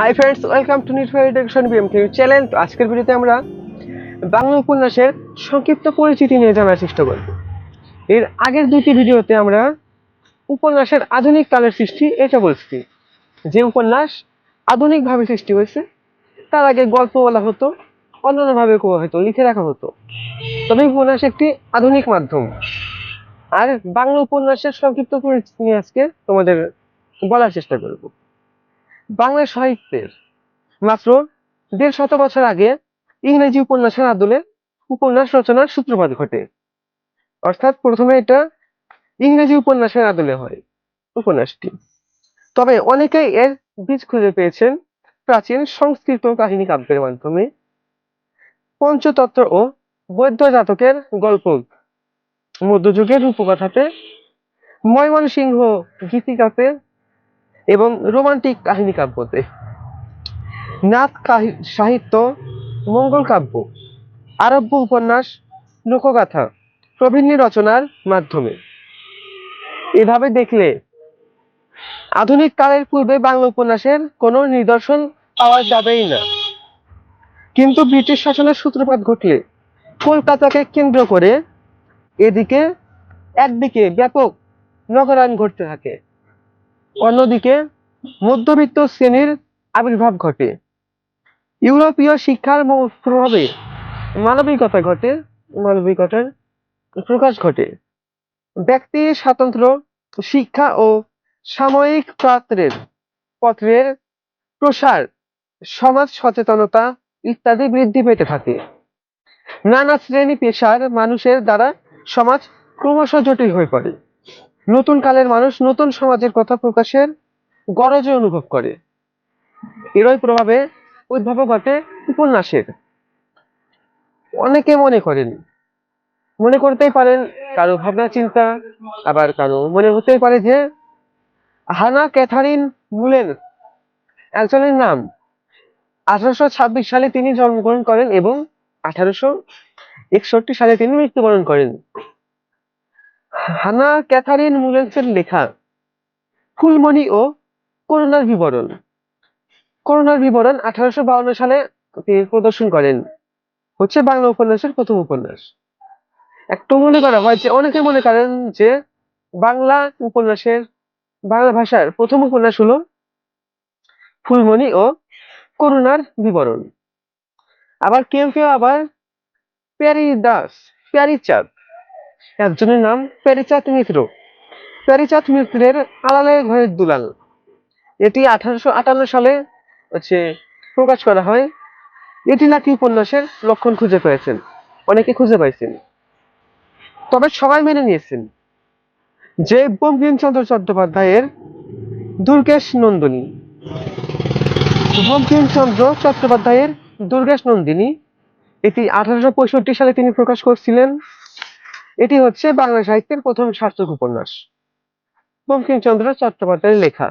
Hi friends welcome to news education BM channel তো আজকের ভিডিওতে আমরা বাংলা উপন্যাসের সংক্ষিপ্ত পরিচিতি নিয়ে জানার চেষ্টা করব। এর আগের দুইটি ভিডিওতে আমরা উপন্যাসের আধুনিক কালের সৃষ্টি এটা বলছি। যে উপন্যাস আধুনিকভাবে সৃষ্টি হয়েছে, তার আগে গল্প বলা হতো অন্যান্যভাবে কোয়া হতো, লিখে রাখা হতো। তবে উপন্যাস একটি আধুনিক মাধ্যম। আর বাংলা উপন্যাসের সংক্ষিপ্ত পরিচিতি নিয়ে আজকে তোমাদের বলার চেষ্টা করব। বাংলা সাহিত্যের মাত্র দেড় শত বছর আগে ইংরেজি উপন্যাসের আদলে উপন্যাস রচনার সূত্রপাত ঘটে। অর্থাৎ প্রথমে এটা ইংরেজি উপন্যাসের আদলে হয়, উপন্যাসটি। তবে অনেকেই এর বীজ খুঁজে পেয়েছেন প্রাচীন সংস্কৃত কাহিনী কাব্যের মাধ্যমে। পঞ্চতত্ত্ব ও বৌদ্ধ জাতকের গল্প মধ্যযুগের রূপকথাতে ময়মনসিংহ গীতিকাতে এবং রোমান্টিক কাহিনী কাব্যতে। নাথ সাহিত্য, মঙ্গল কাব্য, আরব্য উপন্যাস, লোকগাথা প্রভৃতি রচনার মাধ্যমে। এভাবে দেখলে আধুনিক কালের পূর্বে বাংলা উপন্যাসের কোনো নিদর্শন পাওয়া যাবেই না। কিন্তু ব্রিটিশ শাসনের সূত্রপাত ঘটলে কলকাতাকে কেন্দ্র করে এদিকে একদিকে ব্যাপক নগরায়ণ ঘটতে থাকে। অন্যদিকে মধ্যবিত্ত শ্রেণির আবির্ভাব ঘটে। ইউরোপীয় শিক্ষার প্রভাবে মানবিকতা ঘটে, মানবিকতার প্রকাশ ঘটে। ব্যক্তি স্বাতন্ত্র শিক্ষা ও সাময়িক পাত্রের পত্রের প্রসার, সমাজ সচেতনতা ইত্যাদি বৃদ্ধি পেতে থাকে। নানা শ্রেণি পেশার মানুষের দ্বারা সমাজ ক্রমশ জটিল হয়ে পড়ে। নতুন কালের মানুষ নতুন সমাজের কথা প্রকাশের গরজ অনুভব করে। এরই প্রভাবে উদ্ভাব ঘটে উপন্যাসের। অনেকে মনে করেন, মনে করতেই পারেন কারও ভাবনা চিন্তা, আবার কারও মনে হতেই পারে যে হানা ক্যাথারিন মুলেন একজনের নাম। আঠারোশো ছাব্বিশ সালে তিনি জন্মগ্রহণ করেন এবং আঠারোশো একষট্টি সালে তিনি মৃত্যুবরণ করেন। হানা ক্যাথারিন মুলেন্সের লেখা ফুলমণি ও করোনার বিবরণ। করোনার বিবরণ আঠারোশো বাউন্ন সালে তিনি প্রদর্শন করেন। হচ্ছে বাংলা উপন্যাসের প্রথম উপন্যাস। একটু মনে করা হয় যে, অনেকে মনে করেন যে, বাংলা উপন্যাসের, বাংলা ভাষার প্রথম উপন্যাস হলো ফুলমণি ও করুণার বিবরণ। আবার কেউ কেউ আবার প্যারি দাস প্যারিচাঁদ একজনের নাম প্যারিচাঁদ মিত্র প্যারিচাঁদ মিত্রের আলালে ঘরের দুলাল। এটি আঠারোশো আটান্ন সালে হচ্ছে প্রকাশ করা হয়। এটি নাকি উপন্যাসের লক্ষণ খুঁজে পেয়েছেন। অনেকে খুঁজে পাইছেন। তবে সবাই মেনে নিয়েছেন যে বঙ্কিমচন্দ্র চট্টোপাধ্যায়ের দুর্গেশ নন্দিনী। বঙ্কিমচন্দ্র চট্টোপাধ্যায়ের দুর্গেশ নন্দিনী, এটি আঠারোশো পঁয়ষট্টি সালে তিনি প্রকাশ করছিলেন। এটি হচ্ছে বাংলা সাহিত্যের প্রথম সার্থক উপন্যাস। বঙ্কিমচন্দ্র চট্টোপাধ্যায়ের লেখা।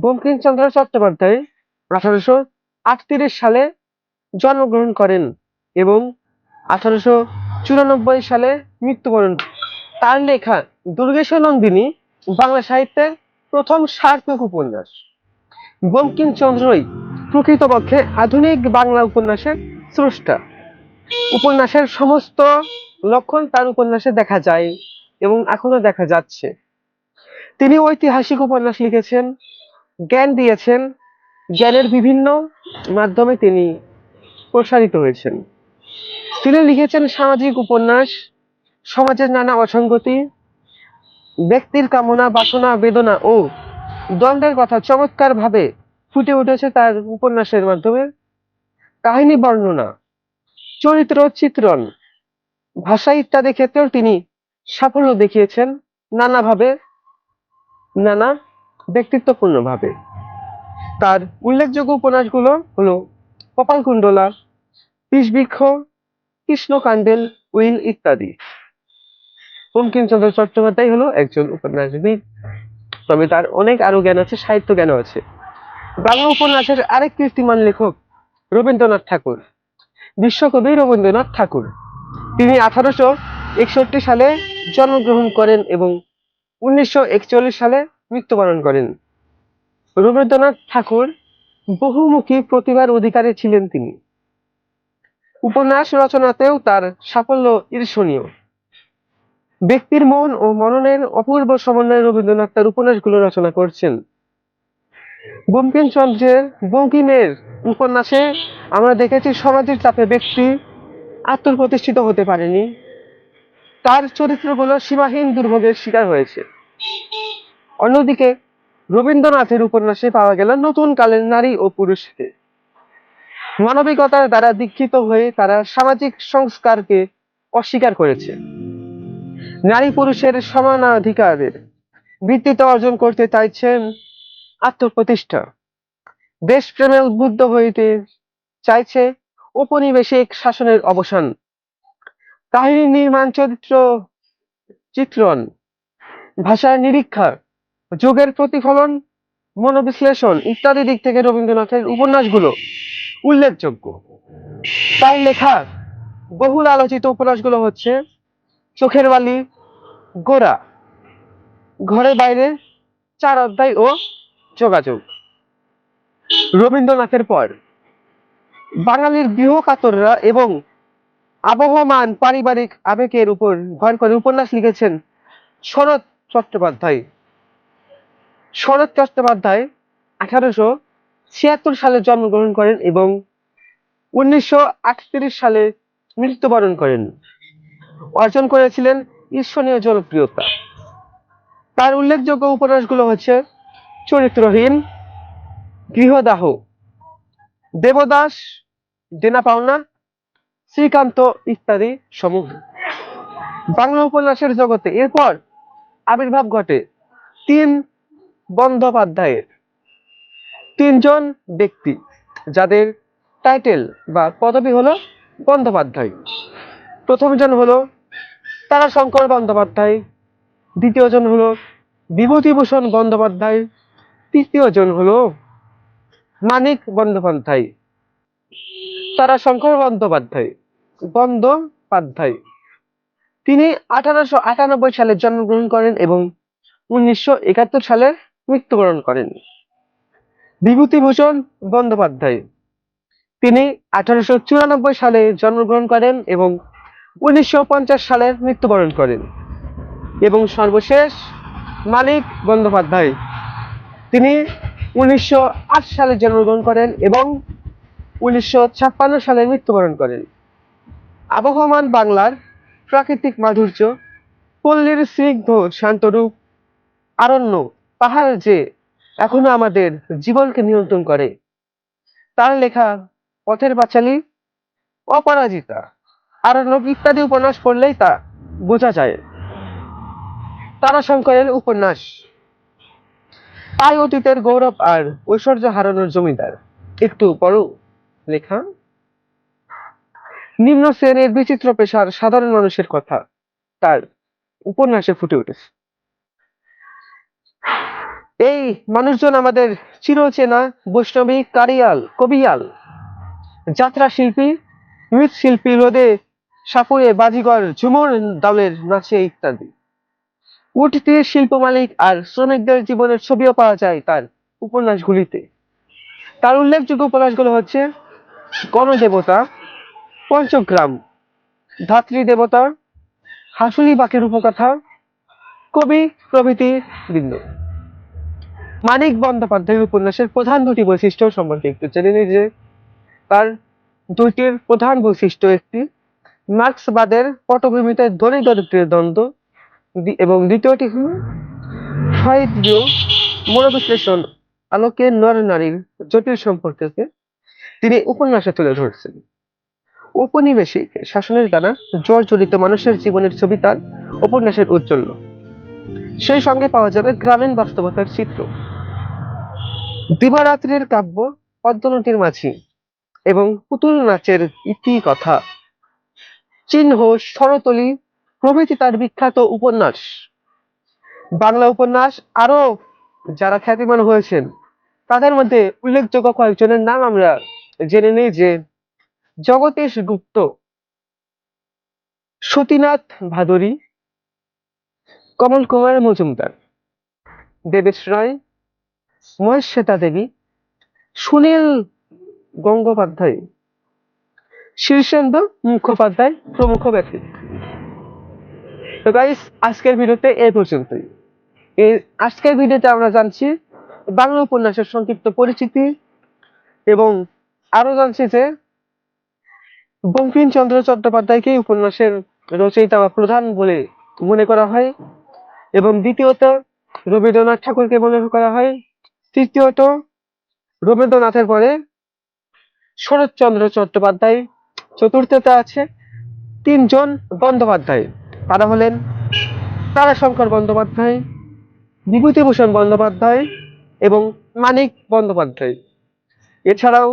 বঙ্কিমচন্দ্র চট্টোপাধ্যায় আঠারোশো আটত্রিশ সালে জন্মগ্রহণ করেন এবং আঠারোশো চুরানব্বই সালে মৃত্যুবরণ তার লেখা দুর্গেশ্বর নন্দিনী বাংলা সাহিত্যের প্রথম সার্থক উপন্যাস। বঙ্কিমচন্দ্রই প্রকৃতপক্ষে আধুনিক বাংলা উপন্যাসের স্রষ্টা। উপন্যাসের সমস্ত লক্ষণ তার উপন্যাসে দেখা যায় এবং এখনও দেখা যাচ্ছে। তিনি ঐতিহাসিক উপন্যাস লিখেছেন, জ্ঞান দিয়েছেন, জ্ঞানের বিভিন্ন মাধ্যমে তিনি প্রসারিত হয়েছেন। তিনি লিখেছেন সামাজিক উপন্যাস, সমাজের নানা অসঙ্গতি, ব্যক্তির কামনা, বাসনা, বেদনা ও দ্বন্দ্বের কথা চমৎকার ভাবে ফুটে উঠেছে তার উপন্যাসের মাধ্যমে। কাহিনী, বর্ণনা চরিত্র চিত্রণ। ভাষা ইত্যাদি ক্ষেত্রেও তিনি সাফল্য দেখিয়েছেন নানাভাবে, নানা ব্যক্তিত্বপূর্ণভাবে। তার উল্লেখযোগ্য উপন্যাসগুলো হলো কপালকুণ্ডলা বিষবৃক্ষ কৃষ্ণকান্দেল উইল ইত্যাদি। বঙ্কিমচন্দ্র চট্টোপাধ্যায় হলো একজন উপন্যাসবিদ, তবে তার অনেক আরও জ্ঞান আছে, সাহিত্য জ্ঞান আছে। বাংলা উপন্যাসের আরেক কীর্তিমান লেখক রবীন্দ্রনাথ ঠাকুর। বিশ্বকবি রবীন্দ্রনাথ ঠাকুর। তিনি আঠারোশো একষট্টি সালে জন্মগ্রহণ করেন এবং উনিশশো একচল্লিশ সালে মৃত্যুবরণ করেন। রবীন্দ্রনাথ ঠাকুর বহুমুখী প্রতিভার অধিকারী ছিলেন তিনি। উপন্যাস রচনাতেও তার সাফল্য ঈর্ষণীয়। ব্যক্তির মন ও মননের অপূর্ব সমন্বয়ে রবীন্দ্রনাথ তার উপন্যাসগুলো রচনা করছেন। বঙ্কিমচন্দ্রের বঙ্কিমের উপন্যাসে আমরা দেখেছি সমাজের চাপে ব্যক্তি আত্মপ্রতিষ্ঠিত হতে পারেনি। তার চরিত্রগুলো সীমাহীন দুর্ভোগের শিকার হয়েছে। অন্যদিকে রবীন্দ্রনাথের উপন্যাসে পাওয়া গেল নতুন কালের নারী ও পুরুষকে। মানবিকতার দ্বারা দীক্ষিত হয়ে তারা সামাজিক সংস্কারকে অস্বীকার করেছে। নারী পুরুষের সমানাধিকারের ভিত্তিতে অর্জন করতে চাইছেন আত্মপ্রতিষ্ঠা। দেশপ্রেমে উদ্বুদ্ধ হইতে চাইছে ঔপনিবেশিক শাসনের অবসান। কাহিনী, নির্মাণ, চরিত্র, চিত্রণ, ভাষার নিরীক্ষা, যুগের প্রতিফলন, মনোবিশ্লেষণ ইত্যাদি দিক থেকে রবীন্দ্রনাথের উপন্যাসগুলো উল্লেখযোগ্য। তার লেখা বহুল আলোচিত উপন্যাসগুলো হচ্ছে চোখের বালি, গোড়া ঘরে বাইরে চার অধ্যায় ও যোগাযোগ। রবীন্দ্রনাথের পর বাঙালির গৃহকাতররা এবং আবহমান পারিবারিক আবেগের উপর ভর করে উপন্যাস লিখেছেন শরৎ চট্টোপাধ্যায়। শরৎ চট্টোপাধ্যায় আঠারোশো ছিয়াত্তর সালে জন্মগ্রহণ করেন এবং উনিশশো আটত্রিশ সালে মৃত্যুবরণ করেন। অর্জন করেছিলেন ঈর্ষণীয় জনপ্রিয়তা। তার উল্লেখযোগ্য উপন্যাসগুলো হচ্ছে চরিত্রহীন, গৃহদাহ। দেবদাস দেনা পাওনা, শ্রীকান্ত ইত্যাদি সমূহ। বাংলা উপন্যাসের জগতে এরপর আবির্ভাব ঘটে তিন বন্দ্যোপাধ্যায়ের। তিনজন ব্যক্তি যাদের টাইটেল বা পদবি হলো বন্দ্যোপাধ্যায়। প্রথমজন হলো তারাশঙ্কর বন্দ্যোপাধ্যায় দ্বিতীয়জন হলো বিভূতিভূষণ বন্দ্যোপাধ্যায় তৃতীয়জন হলো মানিক বন্দ্যোপাধ্যায়। তারা শঙ্কর বন্দ্যোপাধ্যায় বন্দ্যোপাধ্যায়। তিনি আঠারোশো আটানব্বই সালে জন্মগ্রহণ করেন এবং উনিশশো একাত্তর সালে মৃত্যুবরণ করেন। বিভূতিভূষণ বন্দ্যোপাধ্যায়, তিনি আঠারোশো চুরানব্বই সালে জন্মগ্রহণ করেন এবং উনিশশো পঞ্চাশ সালে মৃত্যুবরণ করেন। এবং সর্বশেষ মানিক বন্দ্যোপাধ্যায় তিনি উনিশশো আট সালে জন্মগ্রহণ করেন এবং উনিশশো ছাপ্পান্ন সালে মৃত্যুবরণ করেন। আবহমান বাংলার প্রাকৃতিক মাধুর্য, পল্লীর স্নিগ্ধ শান্তরূপ আরণ্য, পাহাড় যে এখনও আমাদের জীবনকে নিয়ন্ত্রণ করে, তার লেখা পথের পাঁচালী অপরাজিতা আরণ্যক ইত্যাদি উপন্যাস পড়লেই তা বোঝা যায়। তারাশঙ্করের উপন্যাস তাই অতীতের গৌরব আর ঐশ্বর্য হারানোর জমিদার। একটু বড় লেখা। নিম্ন শ্রেণির বিচিত্র পেশার সাধারণ মানুষের কথা তার উপন্যাসে ফুটে উঠেছে। এই মানুষজন আমাদের চিরচেনা, বৈষ্ণবী, কারিয়াল, কবিয়াল। যাত্রা শিল্পী, মৃৎশিল্পী রোদে সাপুরে বাজিগর ঝুমুর দলের নাচে ইত্যাদি। কুটির শিল্প মালিক আর শ্রমিকদের জীবনের ছবিও পাওয়া যায় তার উপন্যাসগুলিতে। তার উল্লেখযোগ্য উপন্যাসগুলো হচ্ছে গণদেবতা, পঞ্চগ্রাম, ধাত্রী দেবতা, হাসুলি বাকের উপকথা, কবি প্রভৃতি বৃন্দ। মানিক বন্দ্যোপাধ্যায়ের উপন্যাসের প্রধান দুটি বৈশিষ্ট্য সম্পর্কে একটু জেনে নিই যে তার দুইটির প্রধান বৈশিষ্ট্য একটি, মার্ক্সবাদের পটভূমিতে ধনী দরিদ্রের দ্বন্দ্ব এবং দ্বিতীয়টি হল সাহিত্য মনোবিশ্লেষণ আলোকে নর নারীর জটিল সম্পর্ককে তিনি উপন্যাসে তুলে ধরছেন। ঔপনিবেশিক শাসনের দ্বারা জর্জরিত মানুষের জীবনের ছবি তার উপন্যাসের উজ্জ্বল্য সেই সঙ্গে পাওয়া যাবে গ্রামীণ বাস্তবতার চিত্র। দিবারাত্রির কাব্য পদ্মনটির মাঝি এবং পুতুল নাচের ইতি কথা চিহ্ন শরতলি প্রভৃতি তার বিখ্যাত উপন্যাস। বাংলা উপন্যাস আরও যারা খ্যাতিমান হয়েছেন, তাদের মধ্যে উল্লেখযোগ্য কয়েকজনের নাম আমরা জেনে নিই যে জগদীশ গুপ্ত, সতীনাথ ভাদুরী, কমল কুমার মজুমদার, দেবেশ রায় মহেশ শ্বেতা দেবী, সুনীল গঙ্গোপাধ্যায়, শীর্ষেন্দু মুখোপাধ্যায় প্রমুখ ব্যক্তি। তো গাইস আজকের ভিডিওতে এই পর্যন্তই। এই আজকের ভিডিওতে আমরা জানছি বাংলা উপন্যাসের সংক্ষিপ্ত পরিচিতি এবং আরও জানছি যে বঙ্কিমচন্দ্র চট্টোপাধ্যায়কে উপন্যাসের রচয়িতা বা প্রধান বলে মনে করা হয় এবং দ্বিতীয়ত রবীন্দ্রনাথ ঠাকুরকে মনে করা হয়। তৃতীয়ত রবীন্দ্রনাথের পরে শরৎচন্দ্র চট্টোপাধ্যায়, চতুর্থতে আছে তিনজন বন্দ্যোপাধ্যায়। তারা হলেন তারাশঙ্কর বন্দ্যোপাধ্যায়, বিভূতিভূষণ বন্দ্যোপাধ্যায় এবং মানিক বন্দ্যোপাধ্যায়। এছাড়াও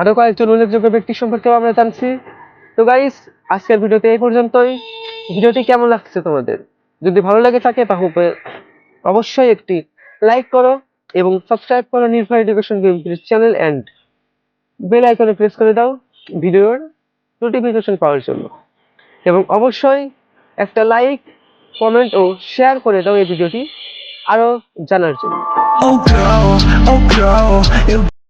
আরও কয়েকজন উল্লেখযোগ্য ব্যক্তি সম্পর্কেও আমরা জানছি। তো গাইস আজকের ভিডিওতে এই পর্যন্তই। ভিডিওটি কেমন লাগছে তোমাদের? যদি ভালো লাগে থাকে তাহলে অবশ্যই একটি লাইক করো এবং সাবস্ক্রাইব করো Nirbhay education game channel and bell আইকনে প্রেস করে দাও ভিডিওর নোটিফিকেশন পাওয়ার জন্য। এবং অবশ্যই একটা লাইক কমেন্ট ও শেয়ার করে দাও এই ভিডিওটি আরও জানার জন্য।